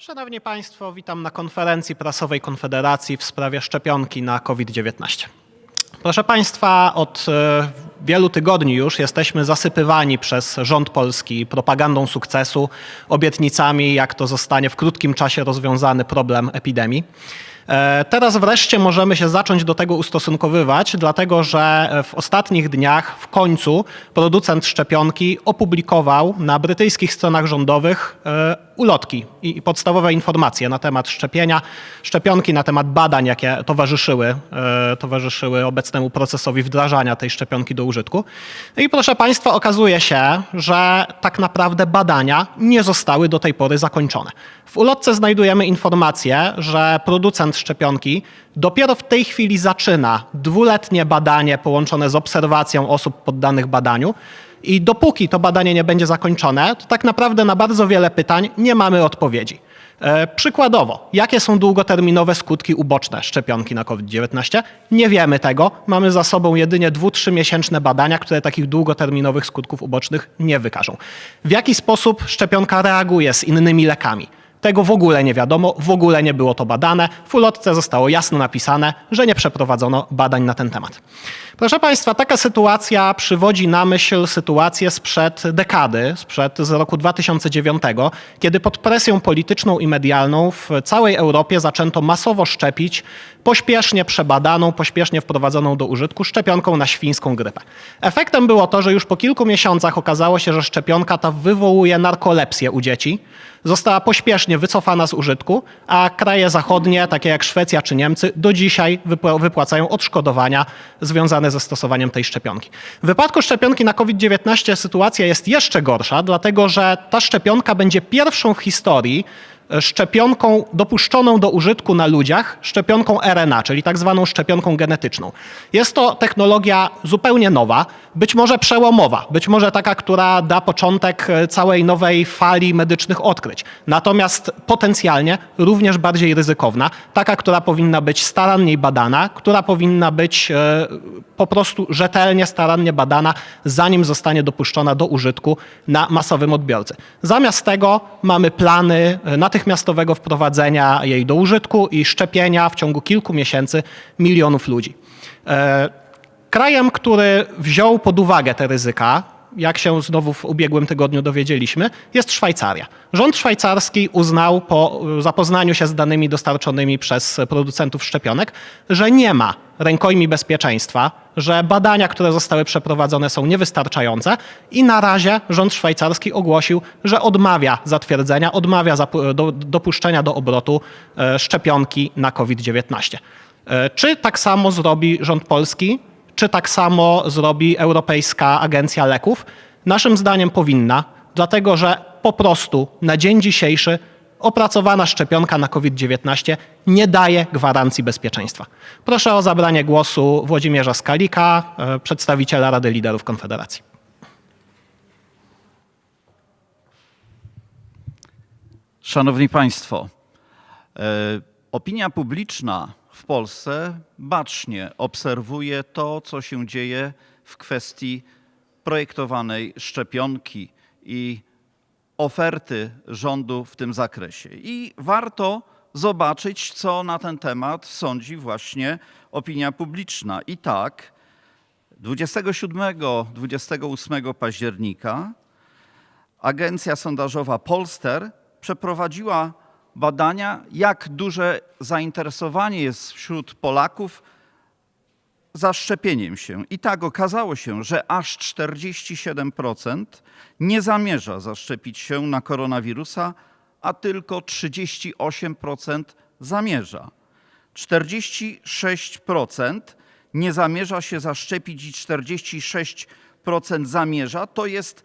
Szanowni Państwo, witam na konferencji prasowej Konfederacji w sprawie szczepionki na COVID-19. Proszę Państwa, od e, wielu tygodni już jesteśmy zasypywani przez rząd polski propagandą sukcesu, obietnicami, jak to zostanie w krótkim czasie rozwiązany problem epidemii. E, Teraz wreszcie możemy się zacząć do tego ustosunkowywać, dlatego że w ostatnich dniach w końcu producent szczepionki opublikował na brytyjskich stronach rządowych e, ulotki i podstawowe informacje na temat szczepienia, szczepionki, na temat badań, jakie towarzyszyły, e, towarzyszyły obecnemu procesowi wdrażania tej szczepionki do użytku. No I proszę Państwa, okazuje się, że tak naprawdę badania nie zostały do tej pory zakończone. W ulotce znajdujemy informację, że producent szczepionki dopiero w tej chwili zaczyna dwuletnie badanie połączone z obserwacją osób poddanych badaniu. I dopóki to badanie nie będzie zakończone, to tak naprawdę na bardzo wiele pytań nie mamy odpowiedzi. E, Przykładowo, jakie są długoterminowe skutki uboczne szczepionki na COVID-19? Nie wiemy tego. Mamy za sobą jedynie 2-3 miesięczne badania, które takich długoterminowych skutków ubocznych nie wykażą. W jaki sposób szczepionka reaguje z innymi lekami? Tego w ogóle nie wiadomo, w ogóle nie było to badane. W ulotce zostało jasno napisane, że nie przeprowadzono badań na ten temat. Proszę Państwa, taka sytuacja przywodzi na myśl sytuację sprzed dekady, sprzed z roku 2009, kiedy pod presją polityczną i medialną w całej Europie zaczęto masowo szczepić pośpiesznie przebadaną, pośpiesznie wprowadzoną do użytku szczepionką na świńską grypę. Efektem było to, że już po kilku miesiącach okazało się, że szczepionka ta wywołuje narkolepsję u dzieci. Została pośpiesznie wycofana z użytku, a kraje zachodnie, takie jak Szwecja czy Niemcy, do dzisiaj wypła- wypłacają odszkodowania związane ze stosowaniem tej szczepionki. W wypadku szczepionki na COVID-19 sytuacja jest jeszcze gorsza, dlatego że ta szczepionka będzie pierwszą w historii szczepionką dopuszczoną do użytku na ludziach, szczepionką RNA, czyli tak zwaną szczepionką genetyczną. Jest to technologia zupełnie nowa, być może przełomowa, być może taka, która da początek e, całej nowej fali medycznych odkryć. Natomiast potencjalnie również bardziej ryzykowna, taka, która powinna być staranniej badana, która powinna być e, po prostu rzetelnie, starannie badana, zanim zostanie dopuszczona do użytku na masowym odbiorcy. Zamiast tego mamy plany e, natychmiastowego wprowadzenia jej do użytku i szczepienia w ciągu kilku miesięcy milionów ludzi. E, Krajem, który wziął pod uwagę te ryzyka, jak się znowu w ubiegłym tygodniu dowiedzieliśmy, jest Szwajcaria. Rząd szwajcarski uznał po zapoznaniu się z danymi dostarczonymi przez producentów szczepionek, że nie ma rękojmi bezpieczeństwa, że badania, które zostały przeprowadzone są niewystarczające i na razie rząd szwajcarski ogłosił, że odmawia zatwierdzenia, odmawia dopuszczenia do obrotu e, szczepionki na COVID-19. E, Czy tak samo zrobi rząd polski? Czy tak samo zrobi Europejska Agencja Leków? Naszym zdaniem powinna, dlatego że po prostu na dzień dzisiejszy opracowana szczepionka na COVID-19 nie daje gwarancji bezpieczeństwa. Proszę o zabranie głosu Włodzimierza Skalika, e, przedstawiciela Rady Liderów Konfederacji. Szanowni Państwo, e, opinia publiczna w Polsce bacznie obserwuje to, co się dzieje w kwestii projektowanej szczepionki i oferty rządu w tym zakresie. I warto zobaczyć, co na ten temat sądzi właśnie opinia publiczna. I tak 27-28 października agencja sondażowa Polster przeprowadziła badania, jak duże zainteresowanie jest wśród Polaków zaszczepieniem się. I tak okazało się, że aż 47% nie zamierza zaszczepić się na koronawirusa, a tylko 38% zamierza. 46% nie zamierza się zaszczepić i 46% zamierza. To jest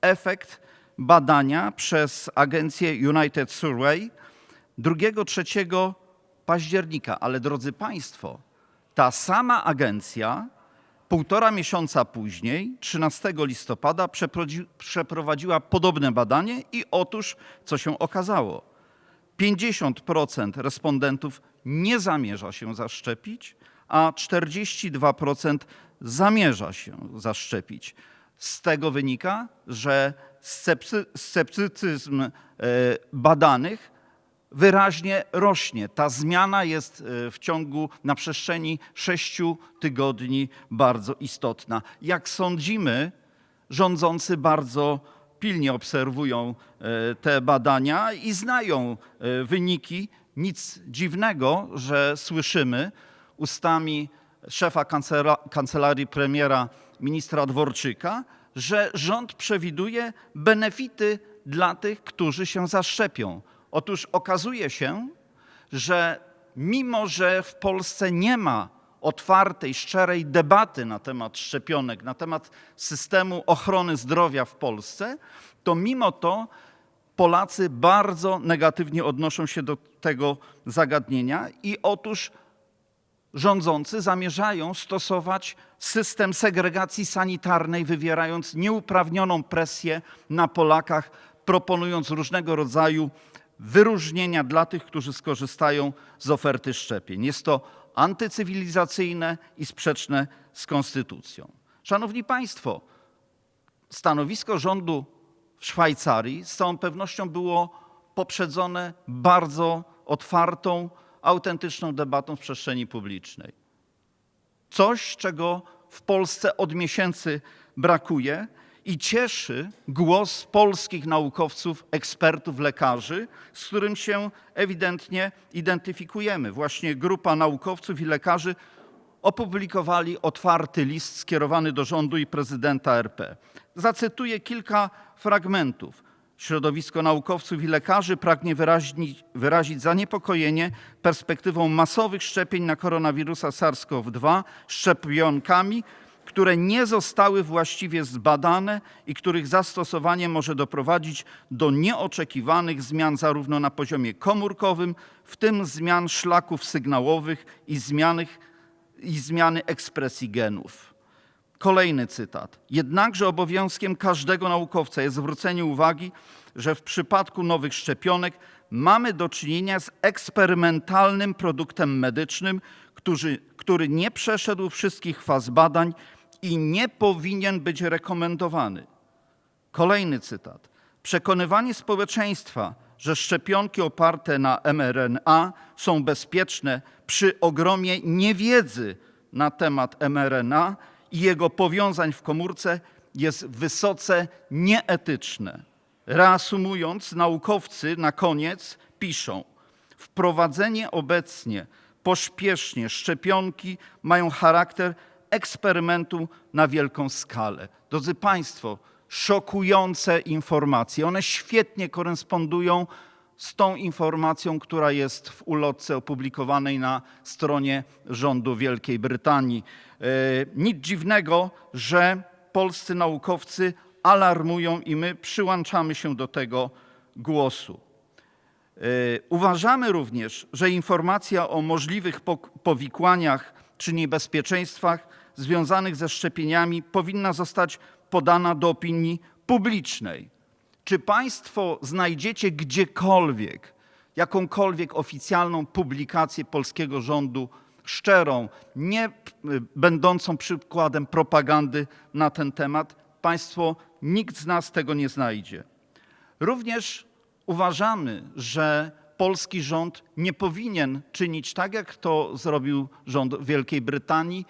efekt badania przez agencję United Survey 2-3 października. Ale drodzy Państwo, ta sama agencja półtora miesiąca później, 13 listopada, przeprowadzi- przeprowadziła podobne badanie i otóż, co się okazało, 50% respondentów nie zamierza się zaszczepić, a 42% zamierza się zaszczepić. Z tego wynika, że sceptycyzm e, badanych wyraźnie rośnie. Ta zmiana jest e, w ciągu, na przestrzeni sześciu tygodni bardzo istotna. Jak sądzimy, rządzący bardzo pilnie obserwują e, te badania i znają wyniki. Nic dziwnego, że słyszymy ustami szefa kancela- kancelarii premiera ministra Dworczyka, że rząd przewiduje benefity dla tych, którzy się zaszczepią. Otóż okazuje się, że mimo, że w Polsce nie ma otwartej, szczerej debaty na temat szczepionek, na temat systemu ochrony zdrowia w Polsce, to mimo to Polacy bardzo negatywnie odnoszą się do tego zagadnienia i otóż rządzący zamierzają stosować system segregacji sanitarnej, wywierając nieuprawnioną presję na Polakach, proponując różnego rodzaju wyróżnienia dla tych, którzy skorzystają z oferty szczepień. Jest to antycywilizacyjne i sprzeczne z konstytucją. Szanowni Państwo, stanowisko rządu w Szwajcarii z całą pewnością było poprzedzone bardzo otwartą, autentyczną debatą w przestrzeni publicznej. Coś, czego w Polsce od miesięcy brakuje i cieszy głos polskich naukowców, ekspertów, lekarzy, z którym się ewidentnie identyfikujemy. Właśnie grupa naukowców i lekarzy opublikowali otwarty list skierowany do rządu i prezydenta RP. Zacytuję kilka fragmentów. Środowisko naukowców i lekarzy pragnie wyrazić, zaniepokojenie perspektywą masowych szczepień na koronawirusa SARS-CoV-2 szczepionkami, które nie zostały właściwie zbadane i których zastosowanie może doprowadzić do nieoczekiwanych zmian zarówno na poziomie komórkowym, w tym zmian szlaków sygnałowych i, i zmiany ekspresji genów. Kolejny cytat. Jednakże obowiązkiem każdego naukowca jest zwrócenie uwagi, że w przypadku nowych szczepionek mamy do czynienia z eksperymentalnym produktem medycznym, który, który nie przeszedł wszystkich faz badań i nie powinien być rekomendowany. Kolejny cytat. Przekonywanie społeczeństwa, że szczepionki oparte na mRNA są bezpieczne przy ogromie niewiedzy na temat mRNA i jego powiązań w komórce jest wysoce nieetyczne. Reasumując, naukowcy na koniec piszą: Wprowadzenie obecnie pośpiesznie szczepionki mają charakter eksperymentu na wielką skalę. Drodzy Państwo, szokujące informacje. One świetnie korespondują z tą informacją, która jest w ulotce opublikowanej na stronie rządu Wielkiej Brytanii. E, Nic dziwnego, że polscy naukowcy alarmują i my przyłączamy się do tego głosu. E, Uważamy również, że informacja o możliwych powikłaniach czy niebezpieczeństwach związanych ze szczepieniami powinna zostać podana do opinii publicznej. Czy Państwo znajdziecie gdziekolwiek jakąkolwiek oficjalną publikację polskiego rządu, szczerą, nie y, będącą przykładem propagandy na ten temat? Państwo, nikt z nas tego nie znajdzie. Również uważamy, że polski rząd nie powinien czynić tak, jak to zrobił rząd Wielkiej Brytanii,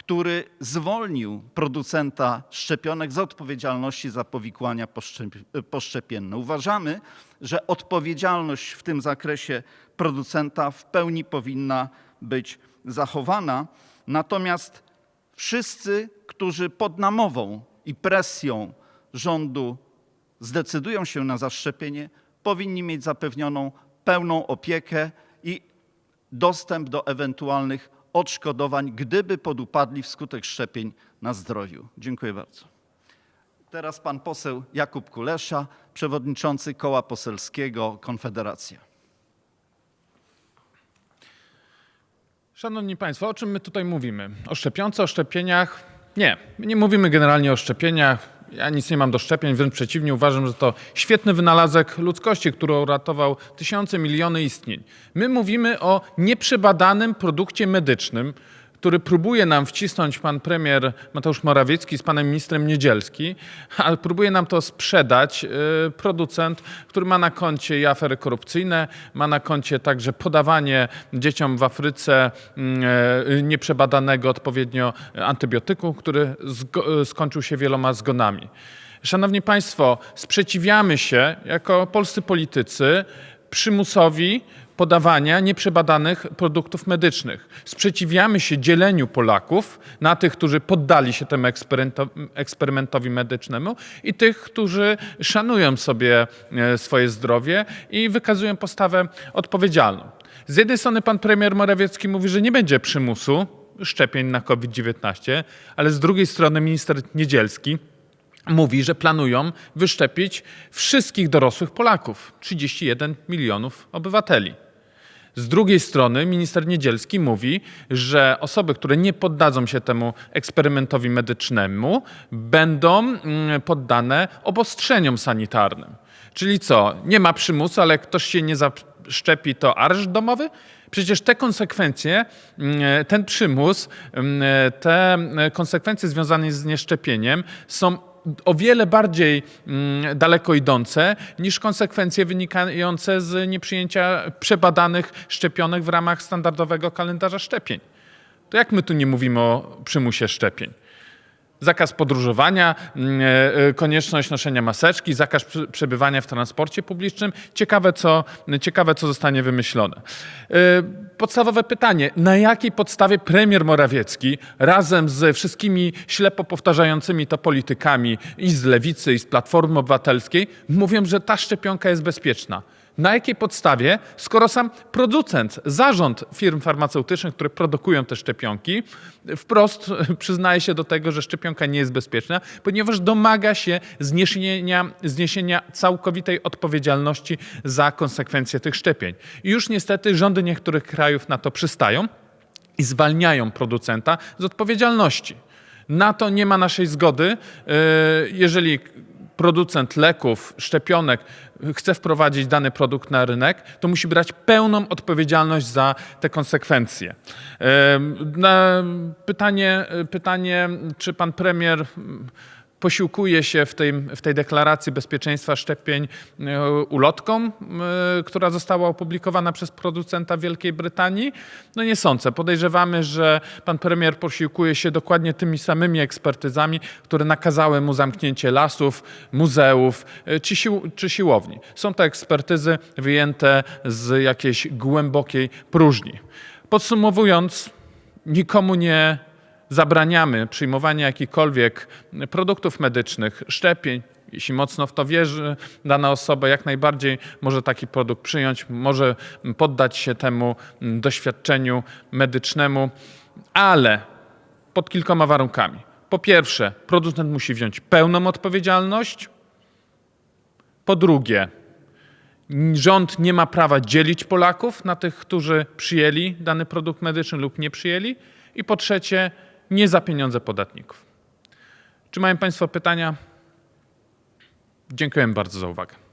który zwolnił producenta szczepionek z odpowiedzialności za powikłania poszczep- poszczepienne. Uważamy, że odpowiedzialność w tym zakresie producenta w pełni powinna być zachowana. Natomiast wszyscy, którzy pod namową i presją rządu zdecydują się na zaszczepienie, powinni mieć zapewnioną pełną opiekę i dostęp do ewentualnych odszkodowań, gdyby podupadli wskutek szczepień na zdrowiu. Dziękuję bardzo. Teraz pan poseł Jakub Kulesza, przewodniczący Koła Poselskiego Konfederacja. Szanowni Państwo, o czym my tutaj mówimy? O szczepionce, o szczepieniach? Nie, my nie mówimy generalnie o szczepieniach. Ja nic nie mam do szczepień, wręcz przeciwnie, uważam, że to świetny wynalazek ludzkości, który uratował tysiące, miliony istnień. My mówimy o nieprzebadanym produkcie medycznym, który próbuje nam wcisnąć pan premier Mateusz Morawiecki z panem ministrem Niedzielski, ale próbuje nam to sprzedać y, producent, który ma na koncie i afery korupcyjne, ma na koncie także podawanie dzieciom w Afryce mm, e, nieprzebadanego odpowiednio antybiotyku, który zgo- skończył się wieloma zgonami. Szanowni Państwo, sprzeciwiamy się jako polscy politycy przymusowi podawania nieprzebadanych produktów medycznych. Sprzeciwiamy się dzieleniu Polaków na tych, którzy poddali się temu eksperymento- eksperymentowi medycznemu i tych, którzy szanują sobie e, swoje zdrowie i wykazują postawę odpowiedzialną. Z jednej strony pan premier Morawiecki mówi, że nie będzie przymusu szczepień na COVID-19, ale z drugiej strony minister Niedzielski mówi, że planują wyszczepić wszystkich dorosłych Polaków 31 milionów obywateli. Z drugiej strony minister Niedzielski mówi, że osoby, które nie poddadzą się temu eksperymentowi medycznemu, będą mm, poddane obostrzeniom sanitarnym. Czyli co? Nie ma przymusu, ale ktoś się nie zaszczepi, to areszt domowy? Przecież te konsekwencje, mm, ten przymus, mm, te konsekwencje związane z nieszczepieniem są o wiele bardziej mm, daleko idące niż konsekwencje wynikające z nieprzyjęcia przebadanych szczepionek w ramach standardowego kalendarza szczepień. To jak my tu nie mówimy o przymusie szczepień? Zakaz podróżowania, mm, e, konieczność noszenia maseczki, zakaz przebywania w transporcie publicznym. Ciekawe co, ciekawe, co zostanie wymyślone. E, Podstawowe pytanie: na jakiej podstawie premier Morawiecki razem ze wszystkimi ślepo powtarzającymi to politykami i z lewicy, i z Platformy Obywatelskiej mówią, że ta szczepionka jest bezpieczna? Na jakiej podstawie, skoro sam producent, zarząd firm farmaceutycznych, które produkują te szczepionki, wprost przyznaje się do tego, że szczepionka nie jest bezpieczna, ponieważ domaga się zniesienia, zniesienia całkowitej odpowiedzialności za konsekwencje tych szczepień. I już niestety rządy niektórych krajów na to przystają i zwalniają producenta z odpowiedzialności. Na to nie ma naszej zgody. Yy, Jeżeli producent leków, szczepionek chce wprowadzić dany produkt na rynek, to musi brać pełną odpowiedzialność za te konsekwencje. Pytanie, pytanie czy pan premier posiłkuje się w tej, w tej deklaracji bezpieczeństwa szczepień e, ulotką, e, która została opublikowana przez producenta Wielkiej Brytanii? No nie sądzę. Podejrzewamy, że pan premier posiłkuje się dokładnie tymi samymi ekspertyzami, które nakazały mu zamknięcie lasów, muzeów e, czy, sił, czy siłowni. Są to ekspertyzy wyjęte z jakiejś głębokiej próżni. Podsumowując, nikomu nie zabraniamy przyjmowania jakichkolwiek produktów medycznych, szczepień. Jeśli mocno w to wierzy dana osoba, jak najbardziej może taki produkt przyjąć, może poddać się temu doświadczeniu medycznemu, ale pod kilkoma warunkami. Po pierwsze, producent musi wziąć pełną odpowiedzialność. Po drugie, rząd nie ma prawa dzielić Polaków na tych, którzy przyjęli dany produkt medyczny lub nie przyjęli. I po trzecie, nie za pieniądze podatników. Czy mają Państwo pytania? Dziękuję bardzo za uwagę.